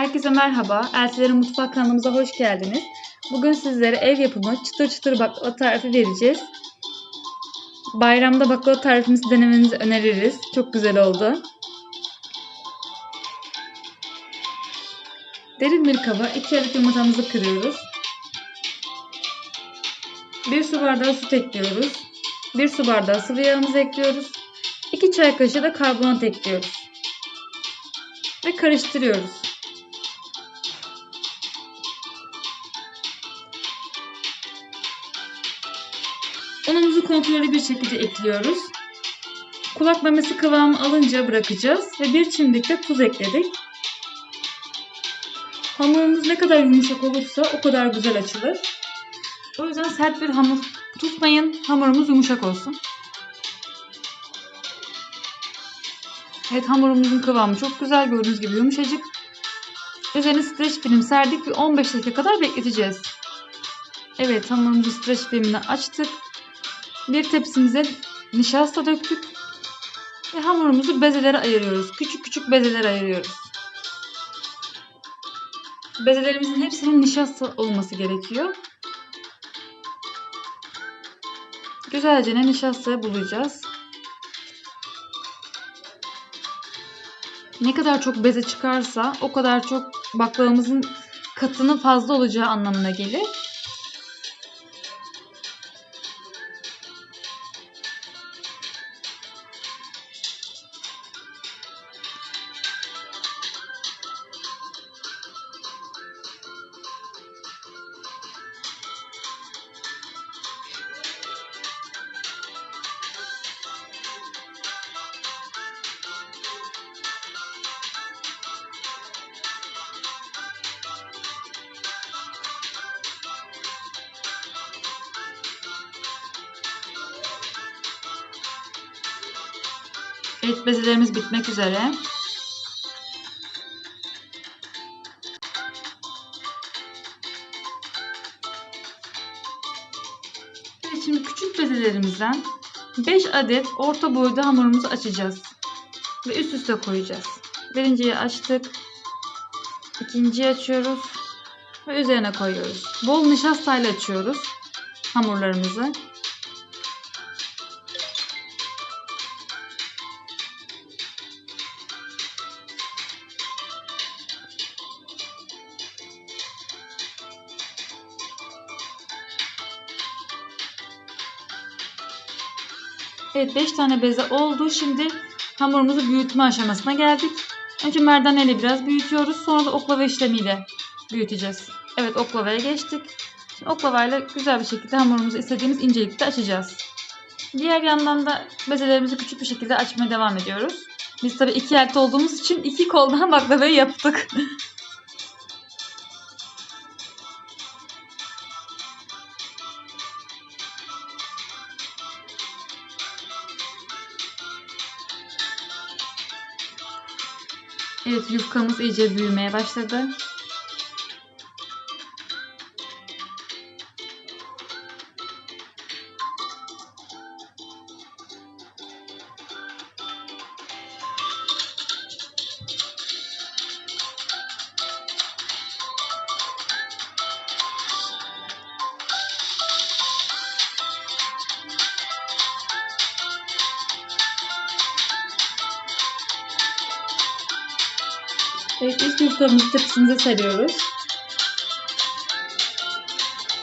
Herkese merhaba. Eltilerin Mutfak kanalımıza hoş geldiniz. Bugün sizlere ev yapımı çıtır çıtır baklava tarifi vereceğiz. Bayramda baklava tarifimizi denemenizi öneririz. Çok güzel oldu. Derin bir kaba 2 adet yumurtamızı kırıyoruz. 1 su bardağı süt ekliyoruz. 1 su bardağı sıvı yağımızı ekliyoruz. 2 çay kaşığı da karbonat ekliyoruz. Ve karıştırıyoruz. Kontrollü bir şekilde ekliyoruz. Kulak memesi kıvamı alınca bırakacağız ve bir çimdik de tuz ekledik. Hamurumuz ne kadar yumuşak olursa o kadar güzel açılır. O yüzden sert bir hamur tutmayın. Hamurumuz yumuşak olsun. Evet hamurumuzun kıvamı çok güzel. Gördüğünüz gibi yumuşacık. Üzerine streç film serdik ve 15 dakika kadar bekleteceğiz. Evet hamurumuzu streç filmini açtık. Bir tepsimize nişasta döktük. Ve hamurumuzu bezelere ayırıyoruz. Küçük küçük bezelere ayırıyoruz. Bezelerimizin hepsinin nişasta olması gerekiyor. Güzelce nişasta bulayacağız. Ne kadar çok beze çıkarsa o kadar çok baklavamızın katının fazla olacağı anlamına gelir. Evet bezelerimiz bitmek üzere. Evet şimdi küçük bezelerimizden 5 adet orta boyda hamurumuzu açacağız. Ve üst üste koyacağız. Birinciyi açtık. İkinciyi açıyoruz. Ve üzerine koyuyoruz. Bol nişastayla açıyoruz hamurlarımızı. Evet 5 tane beze oldu. Şimdi hamurumuzu büyütme aşamasına geldik. Önce merdaneyle biraz büyütüyoruz. Sonra da oklava işlemiyle büyüteceğiz. Evet oklavaya geçtik. Şimdi oklavayla güzel bir şekilde hamurumuzu istediğimiz incelikte açacağız. Diğer yandan da bezelerimizi küçük bir şekilde açmaya devam ediyoruz. Biz tabii iki elti olduğumuz için iki koldan baklavayı yaptık. Evet yufkamız iyice büyümeye başladı. Evet ilk yufkamızı tepsimize seriyoruz.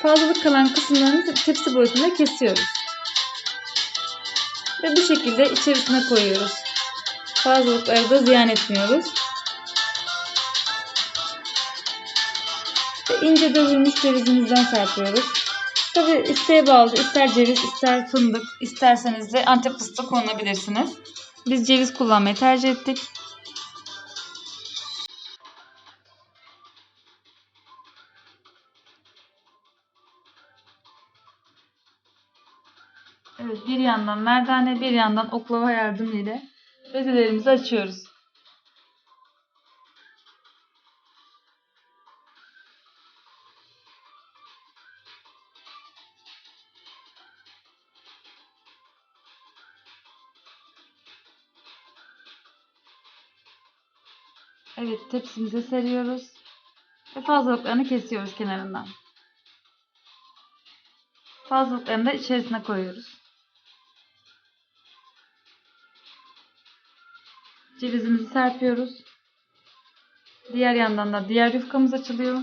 Fazlalık kalan kısımlarını tepsi boyutunda kesiyoruz. Ve bu şekilde içerisine koyuyoruz. Fazlalıkları da ziyan etmiyoruz. Ve ince dövülmüş cevizimizden serpiyoruz. Tabi isteğe bağlı. ister ceviz, ister fındık, isterseniz de antep fıstığı kullanabilirsiniz. Biz ceviz kullanmayı tercih ettik. Yandan merdane bir yandan oklava yardımıyla bezelerimizi açıyoruz. Evet tepsimize seriyoruz. Ve fazlalıklarını kesiyoruz kenarından. Fazlalıklarını da içerisine koyuyoruz. Cevizimizi serpiyoruz. Diğer yandan da diğer yufkamız açılıyor.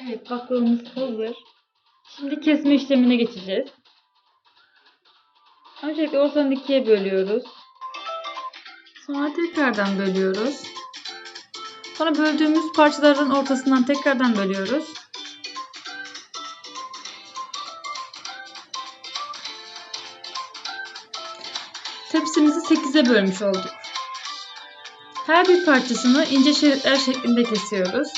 Evet baklavamız hazır. Şimdi kesme işlemine geçeceğiz. Öncelikle ortadan ikiye bölüyoruz. Sonra tekrardan bölüyoruz. Sonra böldüğümüz parçaların ortasından tekrardan bölüyoruz. Tepsimizi 8'e bölmüş olduk. Her bir parçasını ince şeritler şeklinde kesiyoruz.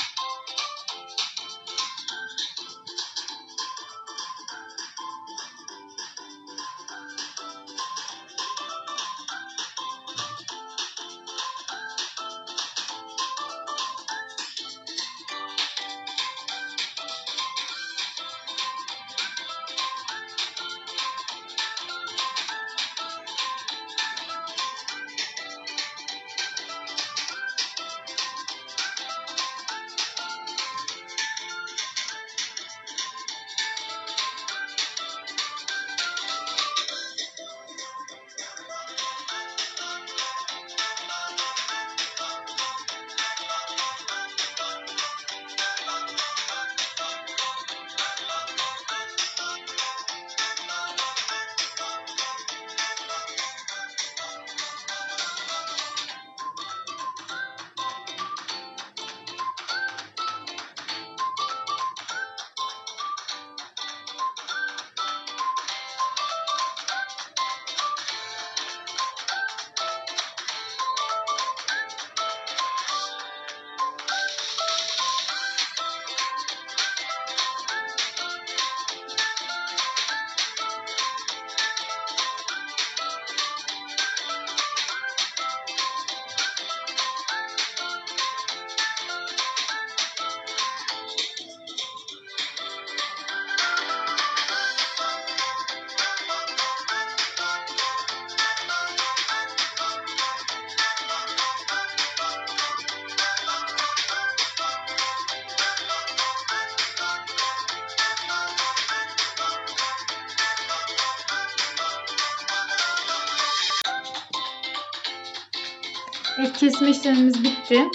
Evet kesme işlemimiz bitti.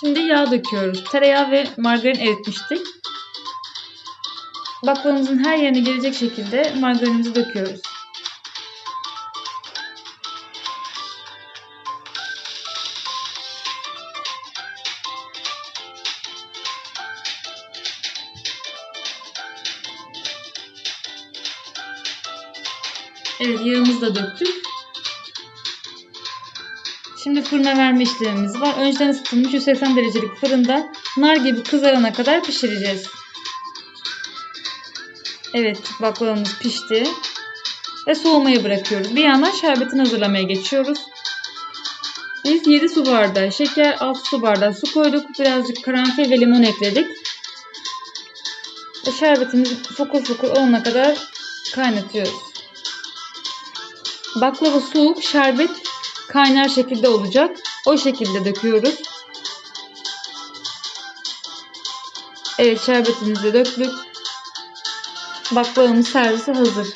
Şimdi yağ döküyoruz. Tereyağı ve margarin eritmiştik. Baklavamızın her yerine gelecek şekilde margarinimizi döküyoruz. Evet yağımızı da döktük. Şimdi fırına verme işlemimiz var. Önceden ısıtılmış 180 derecelik fırında nar gibi kızarana kadar pişireceğiz. Evet baklavamız pişti. Ve soğumaya bırakıyoruz. Bir yandan şerbetini hazırlamaya geçiyoruz. Biz 7 su bardağı şeker, 6 su bardağı su koyduk. Birazcık karanfil ve limon ekledik. Ve şerbetimiz fokur fokur olana kadar kaynatıyoruz. Baklava soğuk, şerbet kaynar şekilde olacak. O şekilde döküyoruz. Evet şerbetimizi döktük. Baklavamız servise hazır.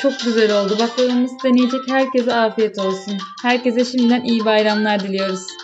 Çok güzel oldu. Baklavamız deneyecek herkese afiyet olsun. Herkese şimdiden iyi bayramlar diliyoruz.